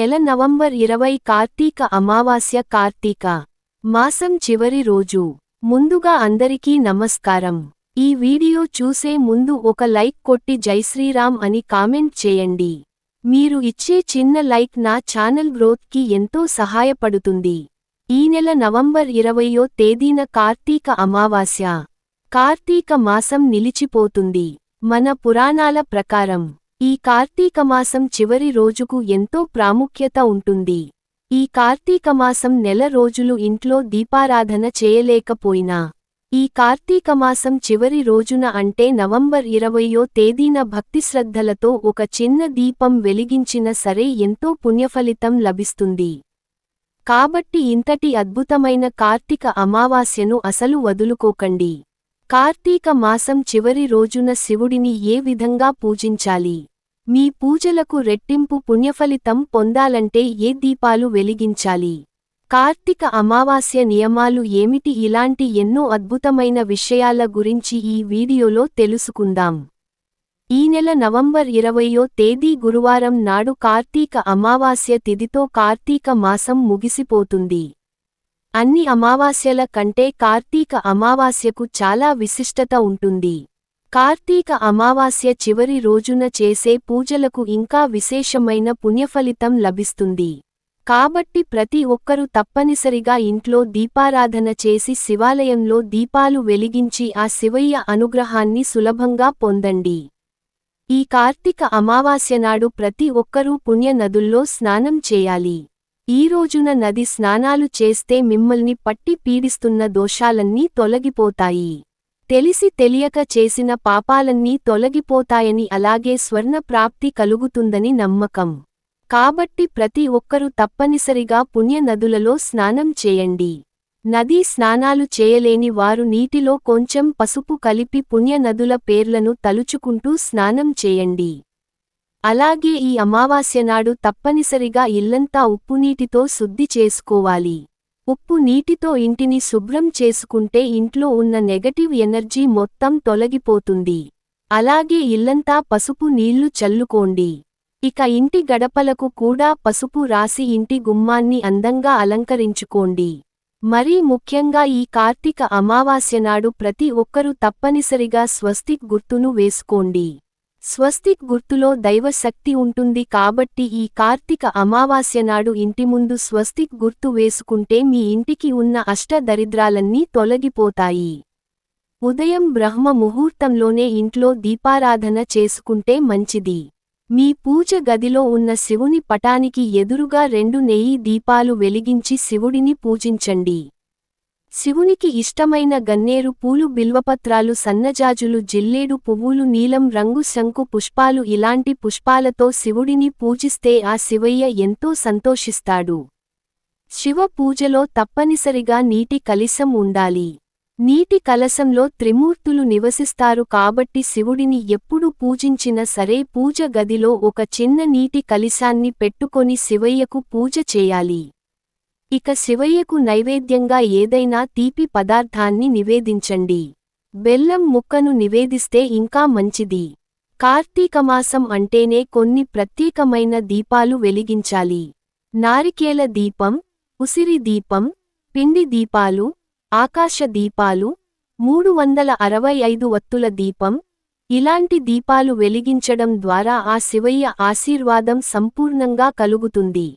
నెల నవంబర్ ఇరవై కార్తీక అమావాస్య కార్తీక. మాసం చివరి రోజు. ముందుగా అందరికీ నమస్కారం. ఈ వీడియో చూసే ముందు ఒక లైక్ కొట్టి జైశ్రీరామ్ అని కామెంట్ చేయండి. మీరు ఇచ్చే చిన్న లైక్ నా ఛానల్ గ్రోత్కి ఎంతో సహాయపడుతుంది. ఈ నెల నవంబర్ ఇరవయో తేదీన కార్తీక అమావాస్య. కార్తీక మాసం నిలిచిపోతుంది. మన పురాణాల ప్రకారం. ఈ కార్తీక మాసం చివరి రోజుకు ఎంతో ప్రాముఖ్యత ఉంటుంది. ఈ కార్తీక మాసం నెల రోజులు ఇంట్లో దీపారాధన చేయలేకపోయినా ఈ కార్తీక మాసం చివరి రోజున అంటే నవంబర్ ఇరవయో తేదీన భక్తిశ్రద్ధలతో ఒక చిన్న దీపం వెలిగించిన సరే ఎంతో పుణ్యఫలితం లభిస్తుంది. కాబట్టి ఇంతటి అద్భుతమైన కార్తీక అమావాస్యను అసలు వదులుకోకండి. కార్తీక మాసం చివరి రోజున శివుడిని ఏ విధంగా పూజించాలి? మీ పూజలకు రెట్టింపు పుణ్యఫలితం పొందాలంటే ఏ దీపాలు వెలిగించాలి? కార్తీక అమావాస్య నియమాలు ఏమిటి? ఇలాంటి ఎన్నో అద్భుతమైన విషయాల గురించి ఈ వీడియోలో తెలుసుకుందాం. ఈ నెల నవంబర్ ఇరవయో తేదీ గురువారం నాడు కార్తీక అమావాస్య తిథితో కార్తీక మాసం ముగిసిపోతుంది. అన్ని అమావాస్యల కంటే కార్తీక అమావాస్యకు చాలా విశిష్టత ఉంటుంది. కార్తీక అమావాస్య చివరి రోజున చేసే పూజలకు ఇంకా విశేషమైన పుణ్యఫలితం లభిస్తుంది. కాబట్టి ప్రతి ఒక్కరూ తప్పనిసరిగా ఇంట్లో దీపారాధన చేసి శివాలయంలో దీపాలు వెలిగించి ఆ శివయ్య అనుగ్రహాన్ని సులభంగా పొందండి. ఈ కార్తీక అమావాస్య నాడు ప్రతి ఒక్కరూ పుణ్య నదుల్లో స్నానం చేయాలి. ఈ రోజున నది స్నానాలు చేస్తే మిమ్మల్ని పట్టి పీడిస్తున్న దోషాలన్నీ తొలగిపోతాయి. తెలిసి తెలియక చేసిన పాపాలన్నీ తొలగిపోతాయని అలాగే స్వర్ణ ప్రాప్తి కలుగుతుందని నమ్మకం. కాబట్టి ప్రతి ఒక్కరూ తప్పనిసరిగా పుణ్య నదులలో స్నానం చేయండి. నదీ స్నానాలు చేయలేని వారు నీటిలో కొంచెం పసుపు కలిపి పుణ్య నదుల పేర్లను తలుచుకుంటూ స్నానం చేయండి. అలాగే ఈ అమావాస్య నాడు తప్పనిసరిగా ఇల్లంతా ఉప్పునీటితో శుద్ధి చేసుకోవాలి. ఉప్పు నీటితో ఇంటిని శుభ్రం చేసుకుంటే ఇంట్లో ఉన్న నెగటివ్ ఎనర్జీ మొత్తం తొలగిపోతుంది. అలాగే ఇల్లంతా పసుపు నీళ్ళు చల్లుకోండి. ఇక ఇంటి గడపలకు కూడా పసుపు రాసి ఇంటి గుమ్మాన్ని అందంగా అలంకరించుకోండి. మరీ ముఖ్యంగా ఈ కార్తీక అమావాస్య నాడు ప్రతి ఒక్కరూ తప్పనిసరిగా స్వస్తిక్ గుర్తును వేసుకోండి. స్వస్తిక్ గుర్తులో దైవశక్తి ఉంటుంది కాబట్టి ఈ కార్తీక అమావాస్య నాడు ఇంటి ముందు స్వస్తిక్ గుర్తు వేసుకుంటే మీ ఇంటికి ఉన్న అష్ట దరిద్రాలన్నీ తొలగిపోతాయి. ఉదయం బ్రహ్మ ముహూర్తంలోనే ఇంట్లో దీపారాధన చేసుకుంటే మంచిది. మీ పూజ గదిలో ఉన్న శివుని పటానికి ఎదురుగా రెండు నెయ్యి దీపాలు వెలిగించి శివుడిని పూజించండి. శివునికి ఇష్టమైన గన్నేరు పూలు బిల్వపత్రాలు సన్నజాజులు జిల్లేడు పువ్వులు నీలం రంగు శంకు పుష్పాలు ఇలాంటి పుష్పాలతో శివుడిని పూజిస్తే ఆ శివయ్య ఎంతో సంతోషిస్తాడు. శివ పూజలో తప్పనిసరిగా నీటి కలిసం ఉండాలి. నీటి కలసంలో త్రిమూర్తులు నివసిస్తారు కాబట్టి శివుడిని ఎప్పుడు పూజించినా సరే పూజ గదిలో ఒక చిన్న నీటి కలిశాన్ని పెట్టుకొని శివయ్యకు పూజ చేయాలి. ఇక శివయ్యకు నైవేద్యంగా ఏదైనా తీపి పదార్థాన్ని నివేదించండి. బెల్లం ముక్కను నివేదిస్తే ఇంకా మంచిది. కార్తీకమాసం అంటేనే కొన్ని ప్రత్యేకమైన దీపాలు వెలిగించాలి. నారికేల దీపం ఉసిరి దీపం పిండి దీపాలు ఆకాశ దీపాలు మూడు వందల అరవై ఐదు వత్తుల దీపం ఇలాంటి దీపాలు వెలిగించడం ద్వారా ఆ శివయ్య ఆశీర్వాదం సంపూర్ణంగా కలుగుతుంది.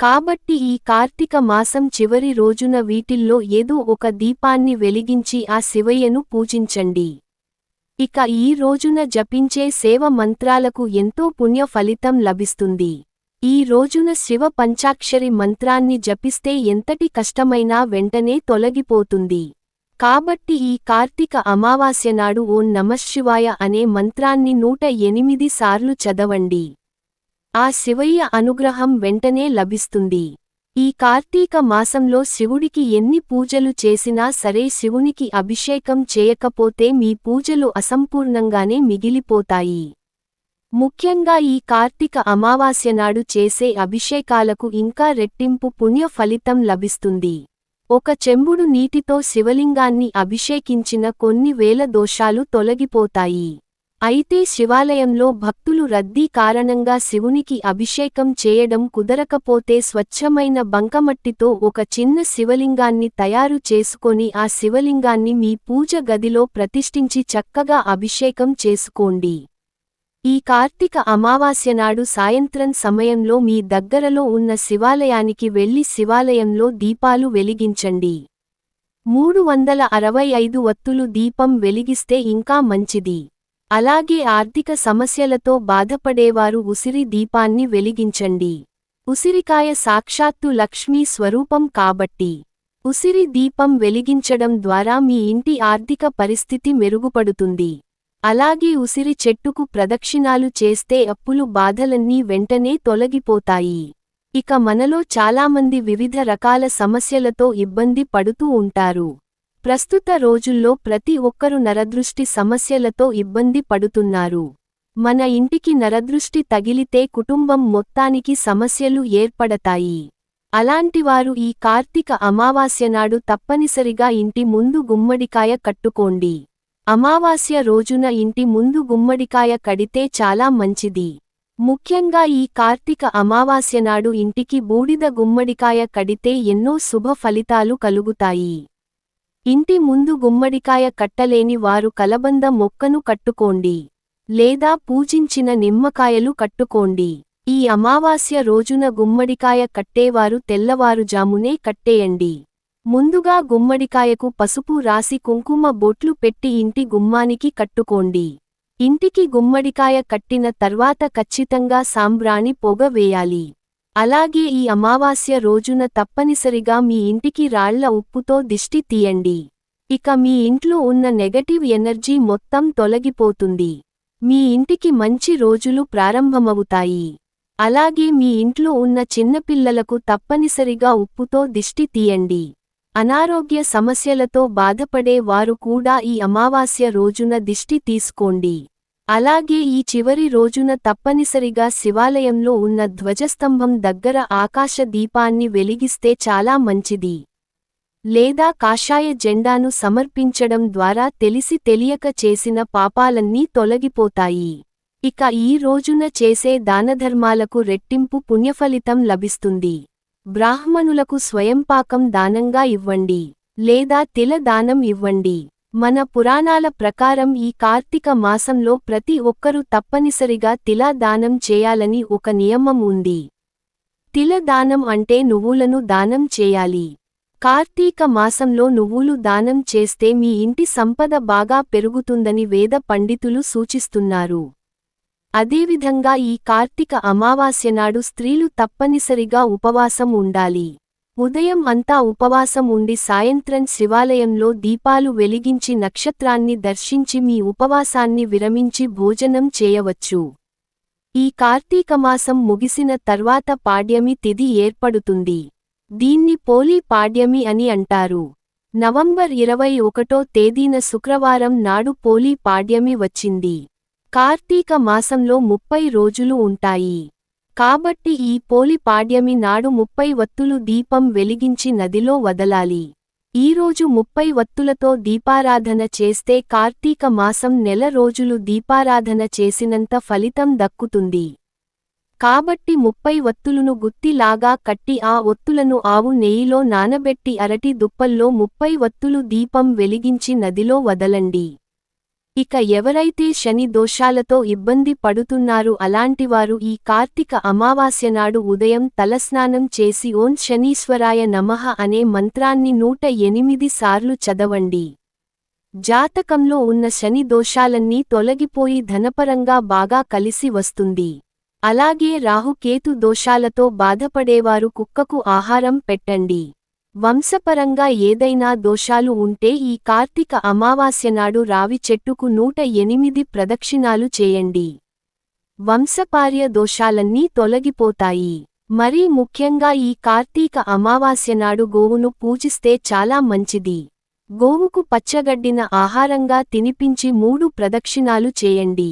కాబట్టి ఈ కార్తీక మాసం చివరి రోజున వీటిల్లో ఏదో ఒక దీపాన్ని వెలిగించి ఆ శివయ్యను పూజించండి. ఇక ఈ రోజున జపించే సేవ మంత్రాలకు ఎంతో పుణ్య ఫలితం లభిస్తుంది. ఈ రోజున శివ పంచాక్షరి మంత్రాన్ని జపిస్తే ఎంతటి కష్టమైనా వెంటనే తొలగిపోతుంది. కాబట్టి ఈ కార్తీక అమావాస్య నాడు ఓం నమశివాయ అనే మంత్రాన్ని నూట ఎనిమిది సార్లు చదవండి. ఆ శివయ్య అనుగ్రహం వెంటనే లభిస్తుంది. ఈ కార్తీక మాసంలో శివుడికి ఎన్ని పూజలు చేసినా సరే శివునికి అభిషేకం చేయకపోతే మీ పూజలు అసంపూర్ణంగానే మిగిలిపోతాయి. ముఖ్యంగా ఈ కార్తీక అమావాస్య నాడు చేసే అభిషేకాలకు ఇంకా రెట్టింపు పుణ్య ఫలితం లభిస్తుంది. ఒక చెంబుడు నీటితో శివలింగాన్ని అభిషేకించిన కొన్ని వేల దోషాలు తొలగిపోతాయి. అయితే శివాలయంలో భక్తులు రద్దీ కారణంగా శివునికి అభిషేకం చేయడం కుదరకపోతే స్వచ్ఛమైన బంకమట్టితో ఒక చిన్న శివలింగాన్ని తయారు చేసుకొని ఆ శివలింగాన్ని మీ పూజ గదిలో ప్రతిష్ఠించి చక్కగా అభిషేకం చేసుకోండి. ఈ కార్తీక అమావాస్య నాడు సాయంత్రం సమయంలో మీ దగ్గరలో ఉన్న శివాలయానికి వెళ్ళి శివాలయంలో దీపాలు వెలిగించండి. మూడు వందల అరవై ఐదు వత్తులు దీపం వెలిగిస్తే ఇంకా మంచిది. అలాగే ఆర్థిక సమస్యలతో బాధపడేవారు ఉసిరి దీపాన్ని వెలిగించండి. ఉసిరికాయ సాక్షాత్తు లక్ష్మీ స్వరూపం కాబట్టి. ఉసిరి దీపం వెలిగించడం ద్వారా మీ ఇంటి ఆర్థిక పరిస్థితి మెరుగుపడుతుంది. అలాగే ఉసిరి చెట్టుకు ప్రదక్షిణాలు చేస్తే అప్పులు బాధలన్నీ వెంటనే తొలగిపోతాయి. ఇక మనలో చాలామంది వివిధ రకాల సమస్యలతో ఇబ్బంది పడుతూ ఉంటారు. ప్రస్తుత రోజుల్లో ప్రతి ఒక్కరు నరదృష్టి సమస్యలతో ఇబ్బంది పడుతున్నారు. మన ఇంటికి నరదృష్టి తగిలితే కుటుంబం మొత్తానికి సమస్యలు ఏర్పడతాయి. అలాంటివారు ఈ కార్తీక అమావాస్య నాడు తప్పనిసరిగా ఇంటి ముందు గుమ్మడికాయ కట్టుకోండి. అమావాస్య రోజున ఇంటి ముందు గుమ్మడికాయ కడితే చాలా మంచిది. ముఖ్యంగా ఈ కార్తీక అమావాస్య నాడు ఇంటికి బూడిద గుమ్మడికాయ కడితే ఎన్నో శుభ ఫలితాలు కలుగుతాయి. ఇంటి ముందు గుమ్మడికాయ కట్టలేని వారు కలబంద మొక్కను కట్టుకోండి. లేదా పూజించిన నిమ్మకాయలు కట్టుకోండి. ఈ అమావాస్య రోజున గుమ్మడికాయ కట్టేవారు తెల్లవారుజామునే కట్టేయండి. ముందుగా గుమ్మడికాయకు పసుపు రాసి కుంకుమ బొట్లు పెట్టి ఇంటి గుమ్మానికి కట్టుకోండి. ఇంటికి గుమ్మడికాయ కట్టిన తర్వాత ఖచ్చితంగా సాంబ్రాణి పొగ వేయాలి. అలాగే ఈ అమావాస్య రోజున తప్పనిసరిగా మీ ఇంటికి రాళ్ళ ఉప్పుతో దిష్టి తీయండి. ఇక మీ ఇంట్లో ఉన్న నెగటివ్ ఎనర్జీ మొత్తం తొలగిపోతుంది. మీ ఇంటికి మంచి రోజులు ప్రారంభమవుతాయి. అలాగే మీ ఇంట్లో ఉన్న చిన్నపిల్లలకు తప్పనిసరిగా ఉప్పుతో దిష్టి తీయండి. అనారోగ్య సమస్యలతో బాధపడే వారు కూడా ఈ అమావాస్య రోజున దిష్టి తీసుకోండి. అలాగే ఈ చివరి రోజున తప్పనిసరిగా శివాలయంలో ఉన్న ధ్వజస్తంభం దగ్గర ఆకాశ దీపాన్ని వెలిగిస్తే చాలా మంచిది. లేదా కాషాయ జెండాను సమర్పించడం ద్వారా తెలిసి తెలియక చేసిన పాపాలన్నీ తొలగిపోతాయి. ఇక ఈ రోజున చేసే దానధర్మాలకు రెట్టింపు పుణ్యఫలితం లభిస్తుంది. బ్రాహ్మణులకు స్వయంపాకం దానంగా ఇవ్వండి. లేదా తిల దానం ఇవ్వండి. మన పురాణాల ప్రకారం ఈ కార్తీక మాసంలో ప్రతి ఒక్కరూ తప్పనిసరిగా తిలా దానం చేయాలని ఒక నియమం ఉంది. తిల దానం అంటే నువ్వులను దానం చేయాలి. కార్తీక మాసంలో నువ్వులు దానం చేస్తే మీ ఇంటి సంపద బాగా పెరుగుతుందని వేద పండితులు సూచిస్తున్నారు. అదేవిధంగా ఈ కార్తీక అమావాస్య నాడు స్త్రీలు తప్పనిసరిగా ఉపవాసం ఉండాలి. ఉదయం అంతా ఉపవాసం ఉండి సాయంత్రం శివాలయంలో దీపాలు వెలిగించి నక్షత్రాన్ని దర్శించి మీ ఉపవాసాన్ని విరమించి భోజనం చేయవచ్చు. ఈ కార్తీకమాసం ముగిసిన తర్వాత పాడ్యమి తిది ఏర్పడుతుంది. దీన్ని పోలీ పాడ్యమి అని అంటారు. నవంబర్ ఇరవై ఒకటో తేదీన శుక్రవారం నాడు పోలీ పాడ్యమి వచ్చింది. కార్తీక మాసంలో ముప్పై రోజులు ఉంటాయి. కాబట్టి ఈ పోలి పాడ్యమి నాడు ముప్పై వత్తులు దీపం వెలిగించి నదిలో వదలాలి. ఈరోజు ముప్పై వత్తులతో దీపారాధన చేస్తే కార్తీక మాసం నెల రోజులు దీపారాధన చేసినంత ఫలితం దక్కుతుంది. కాబట్టి ముప్పై వత్తులును గుత్తిలాగా కట్టి ఆ ఒత్తులను ఆవు నెయ్యిలో నానబెట్టి అరటి దుప్పల్లో ముప్పై వత్తులు దీపం వెలిగించి నదిలో వదలండి. ఇక ఎవరైతే శని దోషాలతో ఇబ్బంది పడుతున్నారు అలాంటివారు ఈ కార్తీక అమావాస్య నాడు ఉదయం తలస్నానం చేసి ఓం శనీశ్వరాయ నమః అనే మంత్రాన్ని నూట ఎనిమిది సార్లు చదవండి. జాతకంలో ఉన్న శని దోషాలన్నీ తొలగిపోయి ధనపరంగా బాగా కలిసి వస్తుంది. అలాగే రాహుకేతు దోషాలతో బాధపడేవారు కుక్కకు ఆహారం పెట్టండి. వంశపరంగా ఏదైనా దోషాలు ఉంటే ఈ కార్తీక అమావాస్య నాడు రావి చెట్టుకు నూట ఎనిమిది ప్రదక్షిణాలు చేయండి. వంశపార్య దోషాలన్నీ తొలగిపోతాయి. మరీ ముఖ్యంగా ఈ కార్తీక అమావాస్యనాడు గోవును పూజిస్తే చాలా మంచిది. గోవుకు పచ్చగడ్డిన ఆహారంగా తినిపించి మూడు ప్రదక్షిణాలు చేయండి.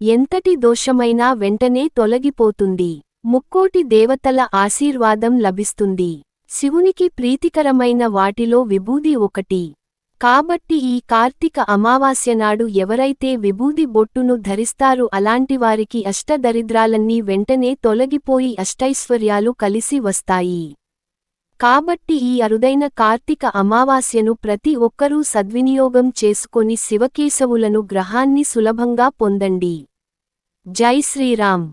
ఎంతటి దోషమైనా వెంటనే తొలగిపోతుంది. ముక్కోటి దేవతల ఆశీర్వాదం లభిస్తుంది. శివునికి ప్రీతికరమైన వాటిలో విభూది ఒకటి. కాబట్టి ఈ కార్తీక అమావాస్య నాడు ఎవరైతే విభూది బొట్టును ధరిస్తారు అలాంటివారికి అష్టదరిద్రాలన్నీ వెంటనే తొలగిపోయి అష్టైశ్వర్యాలు కలిసి వస్తాయి. కాబట్టి ఈ అరుదైన కార్తీక అమావాస్యను ప్రతి ఒక్కరూ సద్వినియోగం చేసుకొని శివకేశవులను గ్రహాన్ని సులభంగా పొందండి. జై శ్రీరామ్.